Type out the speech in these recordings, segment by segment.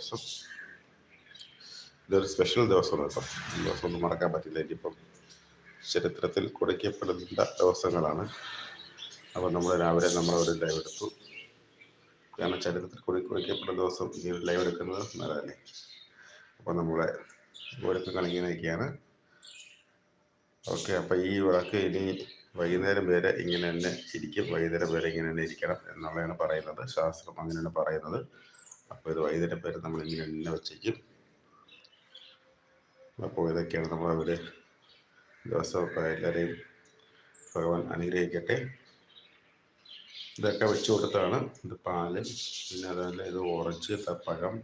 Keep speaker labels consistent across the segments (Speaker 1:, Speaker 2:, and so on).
Speaker 1: ദിവസം. ഇതൊരു സ്പെഷ്യൽ ദിവസമാണ് കേട്ടോ. ഈ ദിവസം ഒന്നും മറക്കാൻ പറ്റില്ല. ഇനിയിപ്പം ചരിത്രത്തിൽ കുടയ്ക്കപ്പെടുന്ന ദിവസങ്ങളാണ്. അപ്പോൾ നമ്മൾ രാവിലെ നമ്മൾ ഒരു ലൈവ് എടുത്തു. കാരണം ചരിത്രത്തിൽ കുറി കുടയ്ക്കപ്പെടുന്ന ദിവസം ഈ ഒരു ലൈവ് എടുക്കുന്നത് നല്ലതല്ലേ? അപ്പോൾ നമ്മളെ ഒരുക്കങ്ങൾ കളിക്കുന്നതൊക്കെയാണ് ഓക്കെ അപ്പോൾ ഈ വിളക്ക് ഇനി വൈകുന്നേരം വരെ ഇങ്ങനെ തന്നെ ഇരിക്കും. വൈകുന്നേരം വരെ ഇങ്ങനെ തന്നെ ഇരിക്കണം എന്നുള്ളതാണ് പറയുന്നത്. ശാസ്ത്രം അങ്ങനെയാണ് പറയുന്നത്. അപ്പോൾ ഇത് വൈദ്യുതിന്റെ പേര് നമ്മൾ ഇങ്ങനെ തന്നെ വെച്ചേക്കും. അപ്പോൾ ഇതൊക്കെയാണ് നമ്മൾ അവർ ദിവസമൊക്കെ എല്ലാവരെയും ഭഗവാൻ അനുഗ്രഹിക്കട്ടെ. ഇതൊക്കെ വെച്ച് കൊടുത്താണ് ഇത് പാൽ പിന്നെ അതുപോലെ ഇത് ഓറഞ്ച് പഴം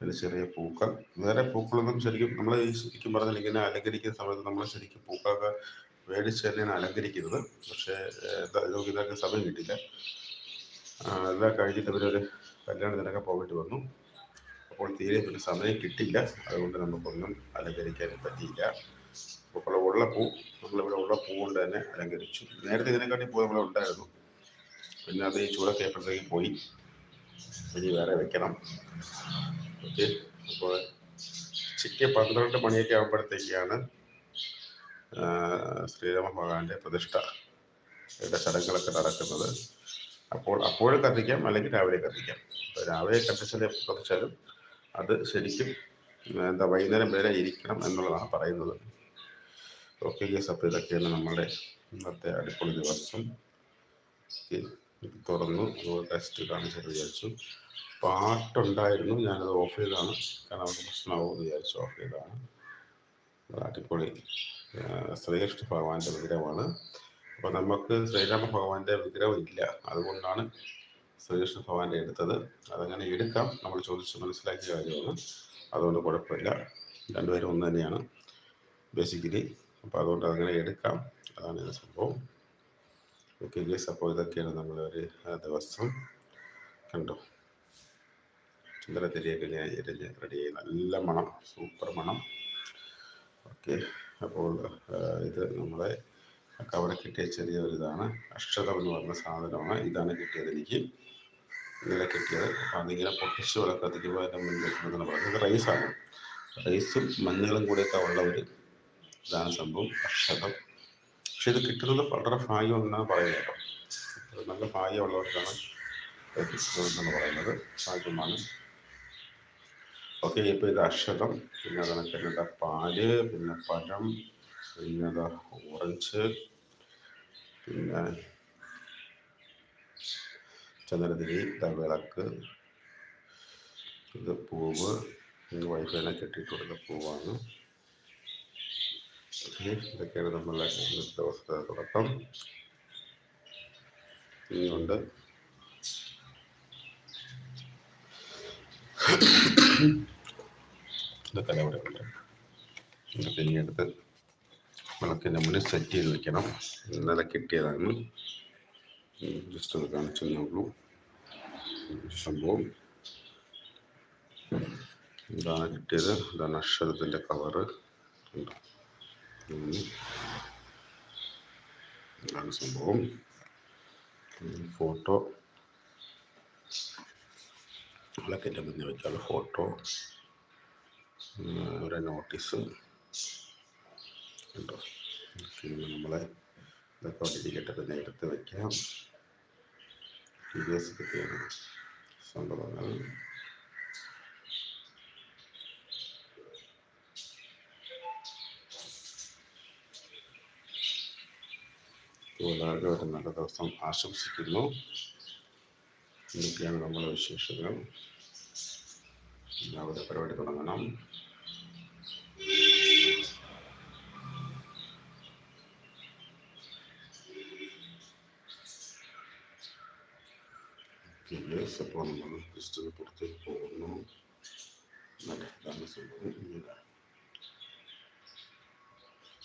Speaker 1: പിന്നെ ചെറിയ പൂക്കൾ. വേറെ പൂക്കളൊന്നും ശരിക്കും നമ്മൾ ഈ ശരിക്കും പറഞ്ഞാൽ ഇങ്ങനെ അലങ്കരിക്കുന്ന സമയത്ത് നമ്മൾ ശരിക്കും പൂക്കളൊക്കെ മേടിച്ച് തന്നെയാണ് അലങ്കരിക്കുന്നത്. പക്ഷേ നമുക്ക് ഇതൊക്കെ സമയം കിട്ടില്ല എല്ലാം കഴിഞ്ഞിട്ട് ഇവരൊരു കല്യാണത്തിനൊക്കെ പോകേണ്ടി വന്നു. അപ്പോൾ തീരെ പിന്നെ സമയം കിട്ടില്ല അതുകൊണ്ട് നമുക്കൊന്നും അലങ്കരിക്കാൻ പറ്റിയില്ല. അപ്പോൾ ഉള്ള പൂ നമ്മളിവിടെ ഉള്ള പൂ കൊണ്ട് തന്നെ അലങ്കരിച്ചു. നേരത്തെ ഇതിനെക്കാട്ടി പൂ നമ്മളെ ഉണ്ടായിരുന്നു. പിന്നെ അത് ഈ ചൂടൊക്കെ ആയപ്പോഴത്തേക്ക് പോയി. ഇനി വേറെ വെക്കണം. ഓക്കെ. അപ്പോൾ ഉച്ചയ്ക്ക് പന്ത്രണ്ട് മണിയൊക്കെ ആകുമ്പോഴത്തേക്കാണ് ശ്രീരാമ ഭഗവാന്റെ പ്രതിഷ്ഠ ചടങ്ങുകളൊക്കെ നടക്കുന്നത്. അപ്പോൾ അപ്പോഴും കത്തിക്കാം അല്ലെങ്കിൽ രാവിലെ കത്തിക്കാം. അപ്പോൾ രാവിലെ കത്തിച്ചാലും എപ്പോൾ കത്തിച്ചാലും അത് ശരിക്കും എന്താ വൈകുന്നേരം വരെ ഇരിക്കണം എന്നുള്ളതാണ് പറയുന്നത്. ഓക്കെ ഗേസ് അപ്പോൾ ഇതൊക്കെയാണ് നമ്മുടെ ഇന്നത്തെ അടിപൊളി ദിവസം. തുറന്നു. ടെസ്റ്റ് കാണിച്ചത് വിചാരിച്ചു. പാട്ടുണ്ടായിരുന്നു ഞാനത് ഓഫ് ചെയ്താണ് കാരണം അവർക്ക് പ്രശ്നമാവുമെന്ന് വിചാരിച്ചു ഓഫ് ചെയ്താണ് അടിപൊളി ശ്രീകൃഷ്ണ ഭഗവാന്റെ വിഗ്രഹമാണ്. അപ്പോൾ നമുക്ക് ശ്രീരാമ ഭഗവാന്റെ വിഗ്രഹം ഇല്ല. അതുകൊണ്ടാണ് ശ്രീകൃഷ്ണ ഭഗവാന്റെ എടുത്തത്. അതങ്ങനെ എടുക്കാം. നമ്മൾ ചോദിച്ച് മനസ്സിലാക്കിയ കാര്യമാണ്. അതുകൊണ്ട് കുഴപ്പമില്ല. രണ്ടുപേരും ഒന്ന് തന്നെയാണ് ബേസിക്കലി അപ്പോൾ അതുകൊണ്ട് അതങ്ങനെ എടുക്കാം. അതാണ് ഇത് സംഭവം. ഓക്കെ ഗേസ് അപ്പോൾ ഇതൊക്കെയാണ് നമ്മൾ ഒരു ദിവസം കണ്ടോ. ചുന്തലത്തിരിയൊക്കെ ഞാൻ എരിഞ്ഞ് റെഡിയായി നല്ല മണം സൂപ്പർ മണം. ഓക്കെ അപ്പോൾ ഇത് നമ്മളെ കവർ കിട്ടിയ ചെറിയൊരു ഇതാണ് അക്ഷതം എന്ന് പറഞ്ഞ സാധനമാണ്. ഇതാണ് കിട്ടിയത് എനിക്ക്. ഇങ്ങനെ കിട്ടിയത്. അപ്പം അതിങ്ങനെ പൊട്ടിച്ച് വളർത്തുക കത്തിക്കുമ്പോൾ അതിന്റെ മുന്നിൽ പറഞ്ഞത്. റൈസാണ് റൈസും മഞ്ഞളും കൂടെയൊക്കെ ഉള്ള ഒരു ഇതാണ് സംഭവം. അക്ഷതം. പക്ഷെ ഇത് കിട്ടുന്നത് വളരെ ഭാഗ്യം എന്നാണ് പറയുന്നത് നല്ല ഭാഗ്യമുള്ളവർക്കാണ് കിട്ടുന്നതെന്നാണ് പറയുന്നത്. ഭാഗ്യമാണ്. ഓക്കെ ഇപ്പോൾ ഇത് അക്ഷതം. പിന്നെ അതിനൊക്കെ പാൽ പിന്നെ പഴം അതാ ഓറഞ്ച്. പിന്നെ ചന്ദ്രതിരി വിളക്ക്. ഇത് പൂവ്. ഇത് വൈഫിനെ കെട്ടിയിട്ടുള്ള പൂവാണ്. ഇതൊക്കെയാണ് നമ്മളെ ഇന്നത്തെ ദിവസത്തെ തുടക്കം. ഇനിയുണ്ട്. ഇതൊക്കെ അവിടെ ഉണ്ട്. എടുത്ത് വിളക്കിന്റെ മുന്നിൽ സെറ്റ് ചെയ്ത് വെക്കണം. ഇന്നലെ കിട്ടിയതാണ്. ജസ്റ്റ് ഒന്ന് കാണിച്ചു നോക്കൂ സംഭവം. ഇതാണ് കിട്ടിയത്. ഇതാണ് അക്ഷരത്തിന്റെ കവറ്. ഇതാണ് സംഭവം. ഫോട്ടോ വിളക്കിന്റെ മുന്നിൽ വെച്ചാൽ ഫോട്ടോ ഒരു നോട്ടീസ് പിന്നെ നമ്മളെ പിന്നെ എടുത്ത് വയ്ക്കാം സീരിയസ് സംഭവങ്ങൾ. ഒരു നല്ല ദിവസം ആശംസിക്കുന്നു. ഇതൊക്കെയാണ് നമ്മുടെ വിശേഷങ്ങൾ. എല്ലാവരുടെ പരിപാടി തുടങ്ങണം. യെസ് അപ്പോൾ നമ്മൾ ജസ്റ്റ് ഒന്ന് പുറത്തേക്ക് പോകുന്നു ഇതാണ് സംഭവം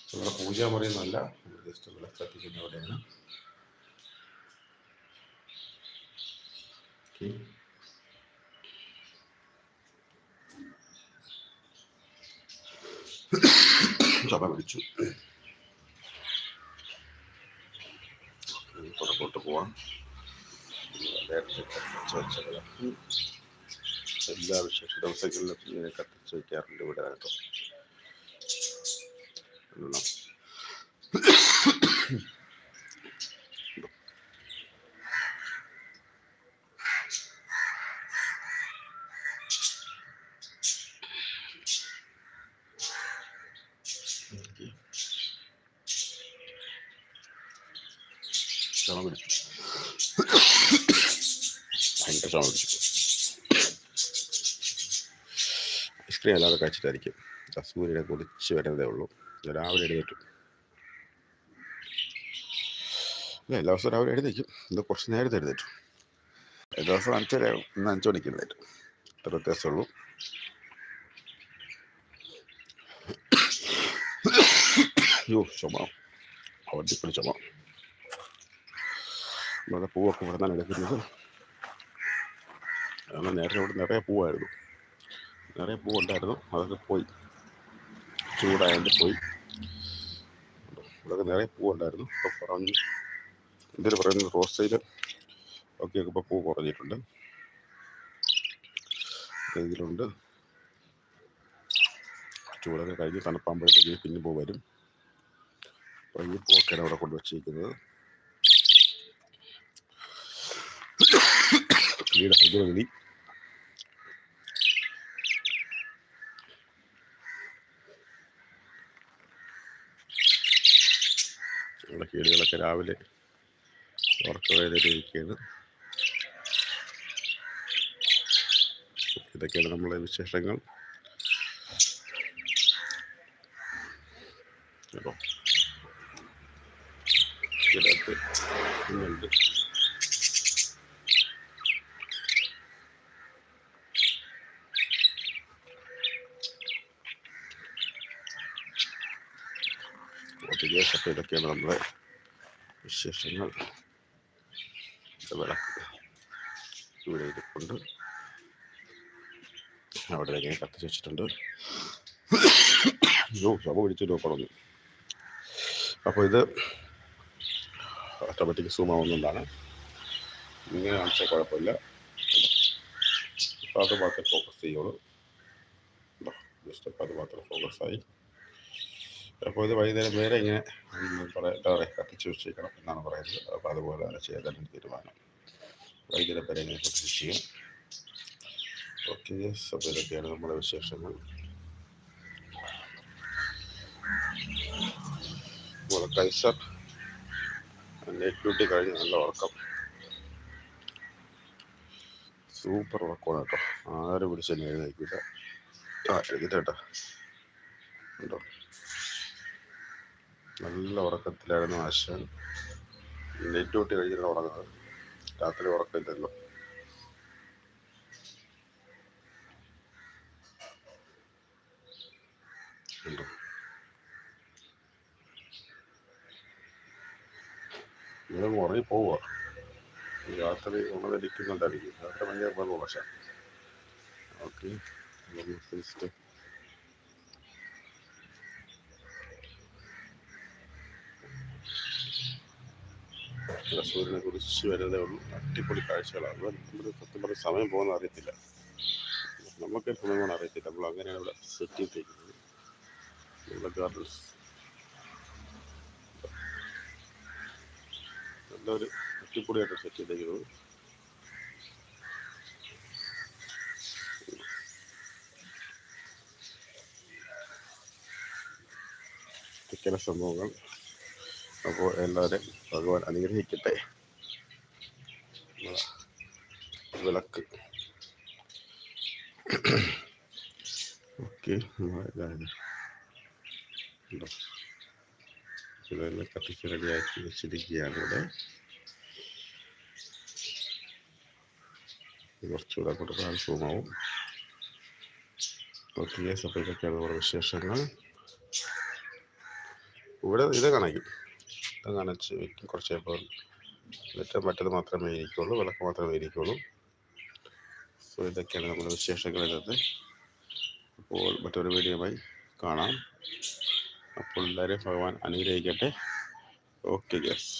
Speaker 1: നമ്മുടെ പൂജാ മുറിയൊന്നുമല്ല നമ്മൾ ജസ്റ്റ് വിളക്ക് കത്തിക്കുന്ന അവിടെയാണ് ഓക്കെ പിടിച്ചു ഇനി പുറത്തോട്ട് പോവാം എല്ലാ വിശേഷ ദിവസങ്ങളിലും ഇങ്ങനെ കത്തിച്ച് വയ്ക്കാറുണ്ട് ഇവിടെ കേട്ടോ പിടിച്ചു ഐസ്ക്രീം അല്ലാതെ കഴിച്ചിട്ടായിരിക്കും. സൂര്യനെ കുടിച്ച് വരുന്നതേ ഉള്ളൂ. രാവിലെ എഴുന്നേറ്റും. എല്ലാ ദിവസവും രാവിലെ എഴുന്നേക്കും. ഇത് കുറച്ച് നേരത്തെ എഴുന്നേറ്റു. എല്ലാ ദിവസവും അഞ്ചര ഇന്ന് അഞ്ച് മണിക്ക് എഴുന്നേറ്റും. അത്ര വ്യത്യാസമുള്ളൂ. അയ്യോ ചുമ. അവധിപ്പണി ചുമ. ഇവിടെ പൂവൊക്കെ ഇവിടെ നിന്നാണ് എടുക്കുന്നത്. കാരണം നേരത്തെ ഇവിടെ നിറയെ പൂവായിരുന്നു. നിറയെ പൂവുണ്ടായിരുന്നു. അതൊക്കെ പോയി. ചൂടായതുകൊണ്ട് പോയി. ഇവിടെയൊക്കെ നിറയെ പൂവുണ്ടായിരുന്നു. ഇപ്പോൾ പറഞ്ഞു എന്തിനു പറയുന്നത് റോസയിൽ ഒക്കെ ഇപ്പോൾ പൂ കുറഞ്ഞിട്ടുണ്ട്. ഇതിലുണ്ട്. ചൂടൊക്കെ കഴിഞ്ഞ് തണുപ്പാകുമ്പോഴത്തേക്ക് പിന്നെ പൂ വരും. അപ്പോൾ ഈ പൂവൊക്കെയാണ് അവിടെ കൊണ്ടുവച്ചിരിക്കുന്നത്. വീട് ഹൃദയ നമ്മുടെ കീടുകളൊക്കെ രാവിലെ ഉറക്ക വേദനയിരിക്കുകയാണ് ഇതൊക്കെയാണ് നമ്മളെ വിശേഷങ്ങൾ. അപ്പോൾ ഇതിനകത്ത് ഇന്നുണ്ട് ഓക്കെ അപ്പോൾ ഇതൊക്കെയാണ് നമ്മുടെ വിശേഷങ്ങൾ. വിളക്ക്. ഇവിടെ ഇരിപ്പുണ്ട്. അവിടെ ഇങ്ങനെ കത്തിച്ച് വെച്ചിട്ടുണ്ട്. അയ്യോ ശവ പിടിച്ചിട്ട് നോക്കണമെന്ന് അപ്പോൾ ഇത് ഓട്ടോമാറ്റിക് സൂം ആവുന്നതാണ്. ഇങ്ങനെ കാണിച്ചാൽ കുഴപ്പമില്ല. അപ്പോൾ അത് മാത്രം ഫോക്കസ് ചെയ്യുള്ളൂ. ജസ്റ്റ് അപ്പോൾ അത് മാത്രം ഫോക്കസ് ആയി. അപ്പോൾ ഇത് വൈകുന്നേരം വേറെ ഇങ്ങനെ പറയാം എന്താ പറയുക കത്തിച്ച് വെച്ചേക്കണം എന്നാണ് പറയുന്നത്. അപ്പോൾ അതുപോലെ തന്നെ ചെയ്യാൻ തീരുമാനം. വൈകുന്നേരം വരെ ഇങ്ങനെ കത്തിച്ച് ചെയ്യും. ഓക്കെ യെസ് അപ്പോൾ ഇതൊക്കെയാണ് നമ്മുടെ വിശേഷങ്ങൾ. അതുപോലെ കൈസർ നൈറ്റ് ഡ്യൂട്ടി കഴിഞ്ഞ് നല്ല ഉറക്കം. സൂപ്പർ ഉറക്കമാണ് കേട്ടോ. ആരും പിടിച്ചെന്നെ എഴുന്നേക്കില്ല ആ എഴുതിട്ടേട്ടാ ഉണ്ടോ? നല്ല ഉറക്കത്തിലായിരുന്നു ആശാൻ നൈറ്റ് ഡ്യൂട്ടി കഴിഞ്ഞിട്ടാണ് ഉറങ്ങുന്നത്. രാത്രി ഇങ്ങനെ ഉറങ്ങി പോവുക. രാത്രി ഉണർന്നിരിക്കുന്നുണ്ടായിരിക്കും. രാത്രി ഭയങ്കര വെള്ളം പക്ഷേ ഓക്കെ. സൂര്യനെ കുറിച്ച് വരുന്നതേ ഉള്ളൂ. അടിപൊളി കാഴ്ചകളാണ്. നമ്മുടെ സത്യം പറഞ്ഞ സമയം പോകുന്ന അറിയത്തില്ല. നമുക്ക് സമയം കൊണ്ട് അറിയത്തില്ല. നമ്മൾ അങ്ങനെയാണ് ഇവിടെ സെറ്റ് ചെയ്തിരിക്കുന്നത്. നമ്മുടെ ഗാർഡൻസ് നല്ലൊരു അടിപൊളിയായിട്ട് സെറ്റ് ചെയ്തിരിക്കുന്നത് ചില സംഭവങ്ങൾ. അപ്പോൾ എല്ലാവരും ഭഗവാൻ അനുഗ്രഹിക്കട്ടെ. വിളക്ക്. ഓക്കെ ഇതാണ്. ഉണ്ടോ ഇതെല്ലാം കത്തിച്ച് റെഡിയാക്കി വെച്ചിരിക്കുകയാണ് ഇവിടെ. കുറച്ചുകൂടെ കൊടുക്കാൻ സൂമാവും ഓക്കെ അപ്പോൾ ഇതൊക്കെയാണ് നമ്മുടെ വിശേഷങ്ങൾ. ഇവിടെ ഇത് കാണിക്കും. ഇത് നനച്ച് വെക്കും കുറച്ച് കഴിയുമ്പോൾ എന്നിട്ട് മറ്റത് മാത്രമേ ഇരിക്കുള്ളൂ വിളക്ക് മാത്രമേ ഇരിക്കുള്ളൂ. സോ ഇതൊക്കെയാണ് നമ്മുടെ വിശേഷങ്ങൾ ഇന്നത്തെ. അപ്പോൾ മറ്റൊരു വീഡിയോയുമായി കാണാം. അപ്പോൾ എല്ലാവരെയും ഭഗവാൻ അനുഗ്രഹിക്കട്ടെ. Okay yes